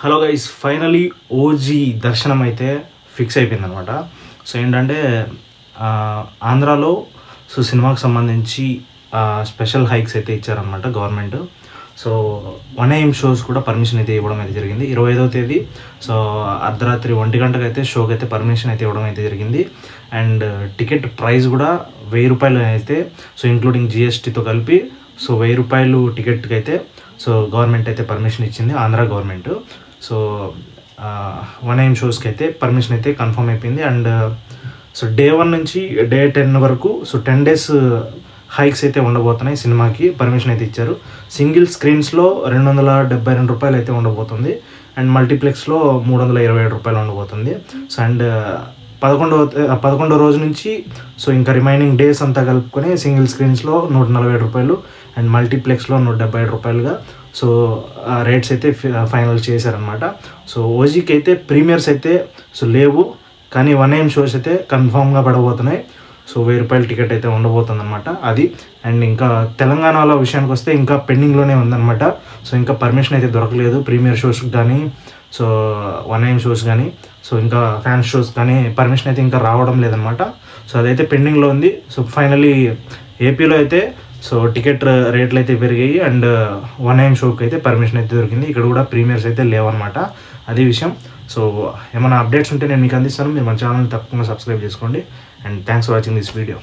Hello guys finally OG దర్శనం అయితే fix అయిపోయింది అనమాట సో ఏంటంటే ఆంధ్రాలో సో సినిమాకి సంబంధించి స్పెషల్ హైక్స్ అయితే ఇచ్చారనమాట government. So one AM shows కూడా పర్మిషన్ అయితే ఇవ్వడం అయితే జరిగింది. ఇరవై ఐదవ తేదీ సో అర్ధరాత్రి ఒంటి గంటకు అయితే షోకి అయితే పర్మిషన్ అయితే ఇవ్వడం అయితే జరిగింది. అండ్ టికెట్ ప్రైస్ కూడా వెయ్యి రూపాయలు అయితే సో ఇంక్లూడింగ్ జిఎస్టీతో కలిపి సో వెయ్యి రూపాయలు టికెట్కి అయితే సో గవర్నమెంట్ అయితే పర్మిషన్ ఇచ్చింది Andhra government. So one AM షోస్కి అయితే పర్మిషన్ అయితే కన్ఫర్మ్ అయిపోయింది. అండ్ సో డే వన్ నుంచి డే టెన్ వరకు సో టెన్ డేస్ హైక్స్ అయితే ఉండబోతున్నాయి సినిమాకి. పర్మిషన్ అయితే ఇచ్చారు. సింగిల్ స్క్రీన్స్లో రెండు వందల డెబ్బై రెండు రూపాయలు అయితే ఉండబోతుంది. అండ్ మల్టీప్లెక్స్లో మూడు వందల ఇరవై ఏడు రూపాయలు ఉండబోతుంది. సో అండ్ uh, పదకొండవ uh, పదకొండవ రోజు నుంచి సో ఇంకా రిమైనింగ్ డేస్ అంతా కలుపుకొని సింగిల్ స్క్రీన్స్లో నూట నలభై ఏడు రూపాయలు అండ్ మల్టీప్లెక్స్లో నూట డెబ్బై ఐదు రూపాయలుగా. సో రేట్స్ అయితే ఫైనల్ చేశారనమాట సో ఓజీకి అయితే ప్రీమియర్స్ అయితే సో లేవు. కానీ వన్ ఏం షోస్ అయితే కన్ఫామ్గా పడబోతున్నాయి. సో వెయ్యి రూపాయల టికెట్ అయితే ఉండబోతుంది అనమాట అది. అండ్ ఇంకా తెలంగాణలో విషయానికి వస్తే ఇంకా పెండింగ్లోనే ఉందన్నమాట. సో ఇంకా పర్మిషన్ అయితే దొరకలేదు ప్రీమియర్ షోస్కి కానీ సో వన్ ఎయిమ్ షోస్ కానీ. సో ఇంకా ఫ్యాన్స్ షోస్ కానీ పర్మిషన్ అయితే ఇంకా రావడం లేదనమాట సో అదైతే పెండింగ్లో ఉంది. సో ఫైనలీ ఏపీలో అయితే సో టికెట్ uh, రేట్లు అయితే పెరిగాయి అండ్ వన్ ఎయిమ్ షోకి అయితే పర్మిషన్ అయితే దొరికింది. ఇక్కడ కూడా ప్రీమియర్స్ అయితే లేవన్నమాట. అదే విషయం. సో ఏమైనా అప్డేట్స్ ఉంటే నేను మీకు అందిస్తాను. మీరు మన ఛానల్ తప్పకుండా సబ్స్క్రైబ్ చేసుకోండి. And thanks for watching this video